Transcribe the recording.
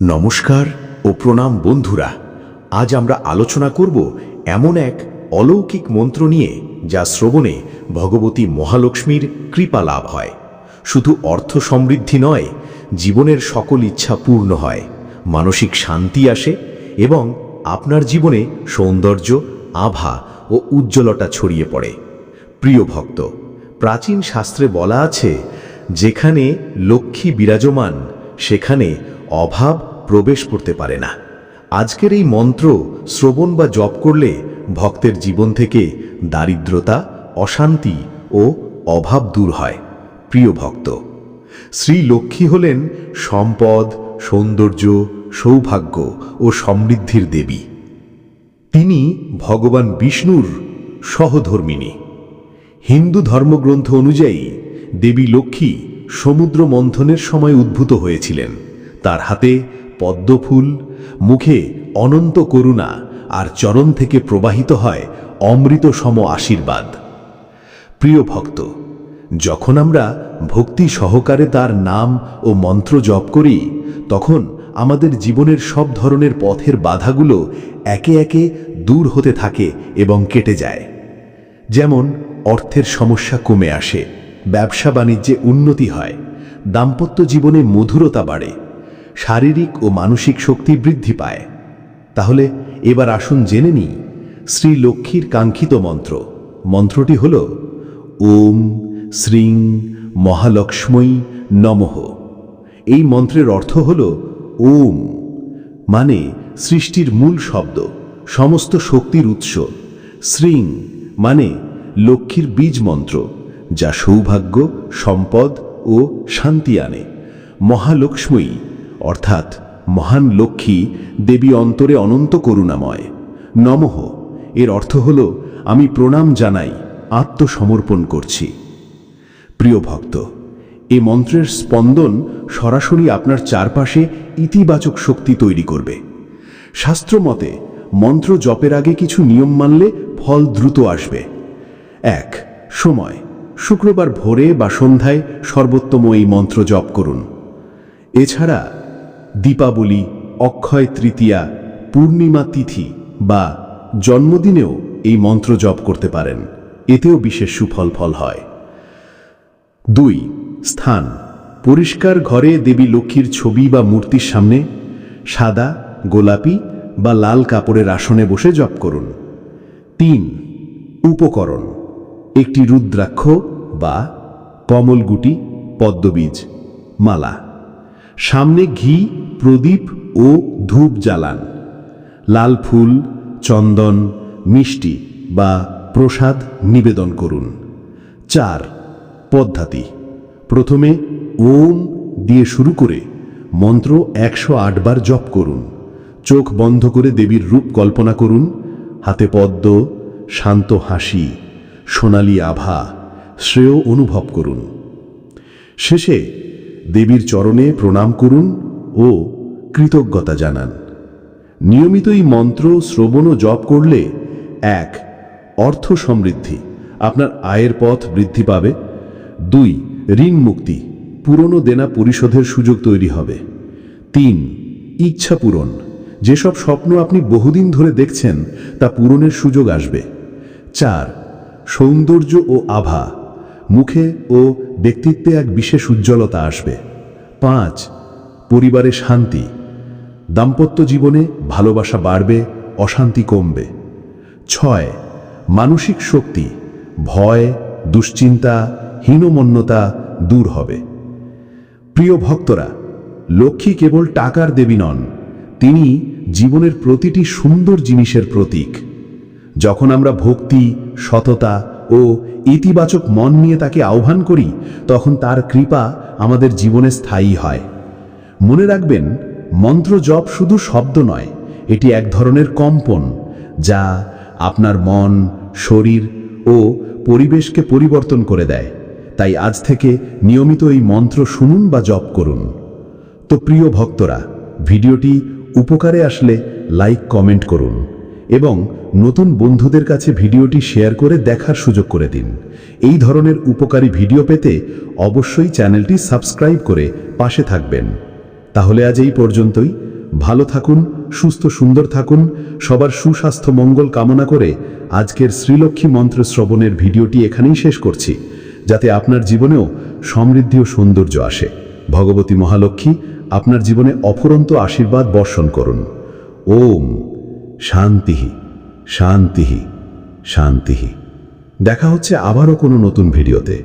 নমস্কার ও প্রণাম বন্ধুরা। আজ আমরা আলোচনা করব এমন এক অলৌকিক মন্ত্র নিয়ে, যা শ্রবণে ভগবতী মহালক্ষ্মীর কৃপা লাভ হয়। শুধু অর্থ সমৃদ্ধি নয়, জীবনের সকল ইচ্ছা পূর্ণ হয়, মানসিক শান্তি আসে এবং আপনার জীবনে সৌন্দর্য, আভা ও উজ্জ্বলতা ছড়িয়ে পড়ে। প্রিয় ভক্ত, প্রাচীন শাস্ত্রে বলা আছে, যেখানে লক্ষ্মী বিরাজমান, সেখানে অভাব প্রবেশ করতে পারে না। আজকের এই মন্ত্র শ্রবণ বা জপ করলে ভক্তের জীবন থেকে দারিদ্রতা, অশান্তি ও অভাব দূর হয়। প্রিয় ভক্ত, শ্রী লক্ষ্মী হলেন সম্পদ, সৌন্দর্য, সৌভাগ্য ও সমৃদ্ধির দেবী। তিনি ভগবান বিষ্ণুর সহধর্মিনী হিন্দু ধর্মগ্রন্থ অনুযায়ী দেবী লক্ষ্মী সমুদ্র মন্থনের সময় উদ্ভূত হয়েছিলেন। তার হাতে পদ্মফুল, মুখে অনন্ত করুণা আর চরণ থেকে প্রবাহিত হয় অমৃত সম আশীর্বাদ। প্রিয় ভক্ত, যখন আমরা ভক্তি সহকারে তার নাম ও মন্ত্র জপ করি, তখন আমাদের জীবনের সব ধরনের পথের বাধাগুলো একে একে দূর হতে থাকে এবং কেটে যায়। যেমন অর্থের সমস্যা কমে আসে, ব্যবসা বাণিজ্যে উন্নতি হয়, দাম্পত্য জীবনে মধুরতা বাড়ে শারীরিক ও মানসিক শক্তি বৃদ্ধি পায়। তাহলে এবার আসুন জেনে নিই শ্রী লক্ষ্মীর কাঙ্ক্ষিত মন্ত্র। মন্ত্রটি হল, ওম শ্রীং মহালক্ষ্মী নমঃ। এই মন্ত্রের অর্থ হল, ওম মানে সৃষ্টির মূল শব্দ, সমস্ত শক্তির উৎস। শ্রীং মানে লক্ষ্মীর বীজ মন্ত্র, যা সৌভাগ্য, সম্পদ ও শান্তি আনে। মহালক্ষ্মী অর্থাৎ মহান লক্ষ্মী দেবী অন্তরে অনন্ত করুণাময়। নমঃ। এর অর্থ হল, আমি প্রণাম জানাই, আত্মসমর্পণ করছি। প্রিয় ভক্ত, এ মন্ত্রের স্পন্দন সরাসরি আপনার চারপাশে ইতিবাচক শক্তি তৈরি করবে। শাস্ত্রমতে মন্ত্র জপের আগে কিছু নিয়ম মানলে ফল দ্রুত আসবে। এক, সময়। শুক্রবার ভোরে বা সন্ধ্যায় সর্বোত্তম এই মন্ত্র জপ করুন। এছাড়া দীপাবলি, অক্ষয় তৃতীয়া, পূর্ণিমা তিথি বা জন্মদিনেও এই মন্ত্র জপ করতে পারেন। এতেও বিশেষ সুফল ফল হয়। দুই, স্থান। পরিষ্কার ঘরে দেবী লক্ষ্মীর ছবি বা মূর্তির সামনে সাদা, গোলাপি বা লাল কাপড়ের আসনে বসে জপ করুন। তিন, উপকরণ। একটি রুদ্রাক্ষ বা কমলগুটি, পদ্মবীজ, মালা। সামনে ঘি, প্রদীপ ও ধূপ জ্বালান। লাল ফুল, চন্দন, মিষ্টি বা প্রসাদ নিবেদন করুন। চার, পদ্ধতি। প্রথমে ওম দিয়ে শুরু করে মন্ত্র একশো বার জপ করুন। চোখ বন্ধ করে দেবীর রূপ কল্পনা করুন। হাতে পদ্ম, শান্ত হাসি, সোনালি আভা, শ্রেয় অনুভব করুন। শেষে দেবীর চরণে প্রণাম করুন ও কৃতজ্ঞতা জানান। নিয়মিত এই মন্ত্র শ্রবণ ও জপ করলে, এক, অর্থ সমৃদ্ধি আপনার আয়ের পথ বৃদ্ধি পাবে। দুই, ঋণ মুক্তি, পুরনো দেনা পরিশোধের সুযোগ তৈরি হবে। তিন, ইচ্ছা পূরণ, যেসব স্বপ্ন আপনি বহুদিন ধরে দেখছেন তা পূরণের সুযোগ আসবে। চার, সৌন্দর্য ও আভা মুখে ও ব্যক্তিত্বে এক বিশেষ উজ্জ্বলতা আসবে। পাঁচ, পরিবারে শান্তি। দাম্পত্য জীবনে ভালোবাসা বাড়বে, অশান্তি কমবে। ছয়, মানসিক শক্তি, ভয়, দুশ্চিন্তা, হীনমন্যতা দূর হবে। প্রিয় ভক্তরা, লক্ষ্মী কেবল টাকার দেবী নন, তিনি জীবনের প্রতিটি সুন্দর জিনিসের প্রতীক। যখন আমরা ভক্তি, সততা ও ইতিবাচক মন নিয়ে তাকে আহ্বান করি, তখন তার কৃপা আমাদের জীবনে স্থায়ী হয়। মনে রাখবেন, মন্ত্র জপ শুধু শব্দ নয়, এটি এক ধরনের কম্পন, যা আপনার মন, শরীর ও পরিবেশকে পরিবর্তন করে দেয়। তাই আজ থেকে নিয়মিত এই মন্ত্র শুনুন বা জপ করুন। তো প্রিয় ভক্তরা, ভিডিওটি উপকারে আসলে লাইক, কমেন্ট করুন। এবং নতুন বন্ধুদের কাছে ভিডিওটি শেয়ার করে দেখার সুযোগ করে দিন। এই ধরনের উপকারী ভিডিও পেতে অবশ্যই চ্যানেলটি সাবস্ক্রাইব করে পাশে থাকবেন। তাহলে আজ এই পর্যন্তই। ভালো থাকুন, সুস্থ সুন্দর থাকুন, সবার সুস্বাস্থ্য, মঙ্গল কামনা করে আজকের শ্রীলক্ষ্মী মন্ত্র শ্রবণের ভিডিওটি এখানেই শেষ করছি, যাতে আপনার জীবনেও সমৃদ্ধি ও সৌন্দর্য আসে। ভগবতী মহালক্ষ্মী, আপনার জীবনে অফুরন্ত আশীর্বাদ বর্ষণ করুন। ওম। শান্তিহি শান্তি শান্তি দেখা হচ্ছে আবারও কোনো নতুন ভিডিওতে।